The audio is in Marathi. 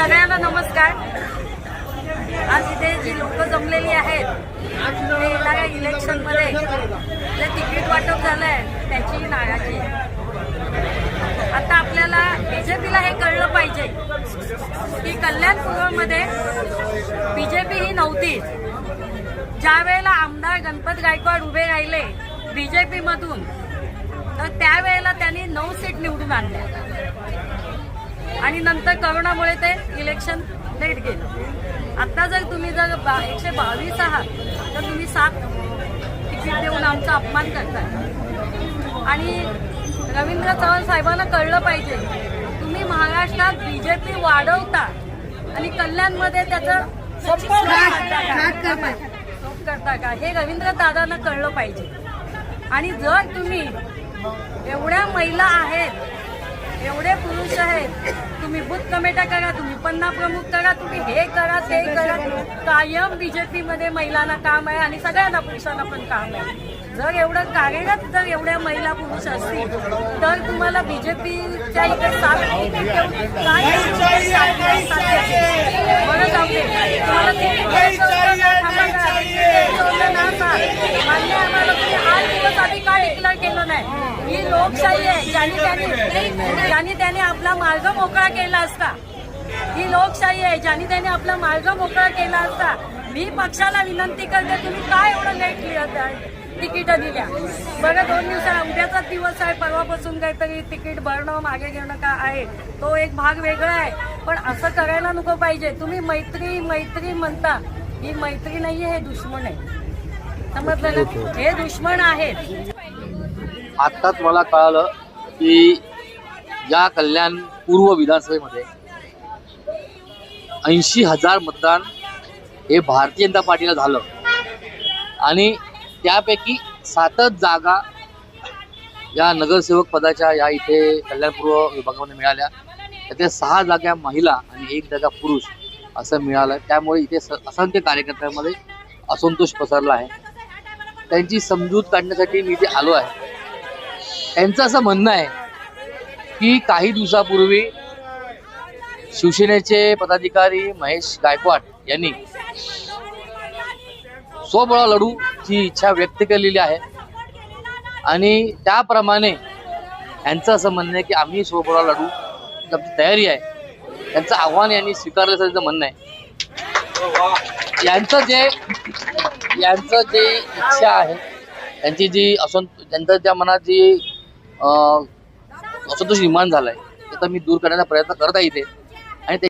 सगळ्यांना नमस्कार. आज इथे जी लोक जमलेली आहेत ते येणाऱ्या इलेक्शनमध्ये जे तिकीट वाटप झालंय त्याची नाराजी. आता आपल्याला बीजेपीला हे कळलं पाहिजे की कल्याणपूर्वमध्ये बीजेपी ही नव्हती. ज्या वेळेला आमदार गणपत गायकवाड उभे राहिले बीजेपी मधून तर त्यावेळेला त्यांनी नऊ सीट निवडून आणल्या. आणि नंतर करोनामुळे ते इलेक्शन लेट गेलं. आता जर तुम्ही जर बा- एकशे बावीस आहात तर तुम्ही सात तिकीट देऊन आमचा अपमान करताय. आणि रवींद्र चव्हाण साहेबांना कळलं पाहिजे तुम्ही महाराष्ट्रात बीजेपी वाढवता आणि कल्याणमध्ये त्याचं करता का? हे रवींद्र दादांना कळलं पाहिजे. आणि जर तुम्ही एवढ्या महिला आहेत एवढे पुरुष आहेत तुम्ही बुथ कमेट्या करा तुम्ही पन्ना प्रमुख करा तुम्ही हे करा ते करा. कायम बीजेपी मध्ये महिलांना काम आहे आणि सगळ्यांना पुरुषांना पण काम आहे. जर एवढं कार्यरत जर एवढ्या महिला पुरुष असतील तर तुम्हाला बीजेपीच्या इथे साथ तिकीट देऊन काय तुम्हाला तिकीट द्यायचं होतं ना, थांबा का? तिकीट द्यायचं होतं ना, साथ. मान्य आहे आम्हाला तुम्ही आठ दिवस आधी का डिक्लेअर केलं नाही ही लोकशाही आहे. ज्यांनी त्यांनी ज्यांनी त्याने आपला मार्ग मोकळा केला असता. ही लोकशाही आहे. ज्यांनी त्याने आपला मार्ग मोकळा केला असता. मी पक्षाला विनंती करते तुम्ही काय एवढं लेट लिहित तिकीट दिल्या. बघा दोन दिवसा उद्याचाच दिवस आहे. परवापासून काहीतरी तिकीट भरणं मागे घेणं का आहे? तो एक भाग वेगळा आहे. पण असं करायला नको पाहिजे. तुम्ही मैत्री मैत्री म्हणता. ही मैत्री नाहीये हे दुश्मन आहे. समजलं ना? हे दुश्मन आहेत. आत्ताच मला कळालं की या कल्याण पूर्व विधानसभेमध्ये ऐंशी हजार मतदान हे भारतीय जनता पार्टीला झालं. आणि त्यापैकी सातच जागा या नगरसेवक पदाच्या या इथे कल्याणपूर्व विभागामध्ये मिळाल्या. त्यातल्या सहा जागा महिला आणि एक जागा पुरुष असं मिळालं. त्यामुळे इथे असंख्य कार्यकर्त्यांमध्ये असंतोष पसरला आहे. त्यांची समजूत काढण्यासाठी मी इथे आलो आहे. त्यांचं असं म्हणणं आहे की काही दिवसापूर्वी शिवसेनेचे पदाधिकारी महेश गायकवाड यांनी स्वबळा लढूची इच्छा व्यक्त केलेली आहे. आणि त्याप्रमाणे यांचं असं म्हणणं आहे की आम्ही स्वबळा लढू आमची तयारी आहे. त्यांचं आव्हान यांनी स्वीकारल्याचं त्यांचं म्हणणं आहे. यांचं जे यांचं जे इच्छा आहे त्यांची जी असंत त्यांच्या ज्या मनात जी असंतोष निर्माण झालाय. ते मी दूर करण्याचा प्रयत्न करत आहे इथे. आणि ते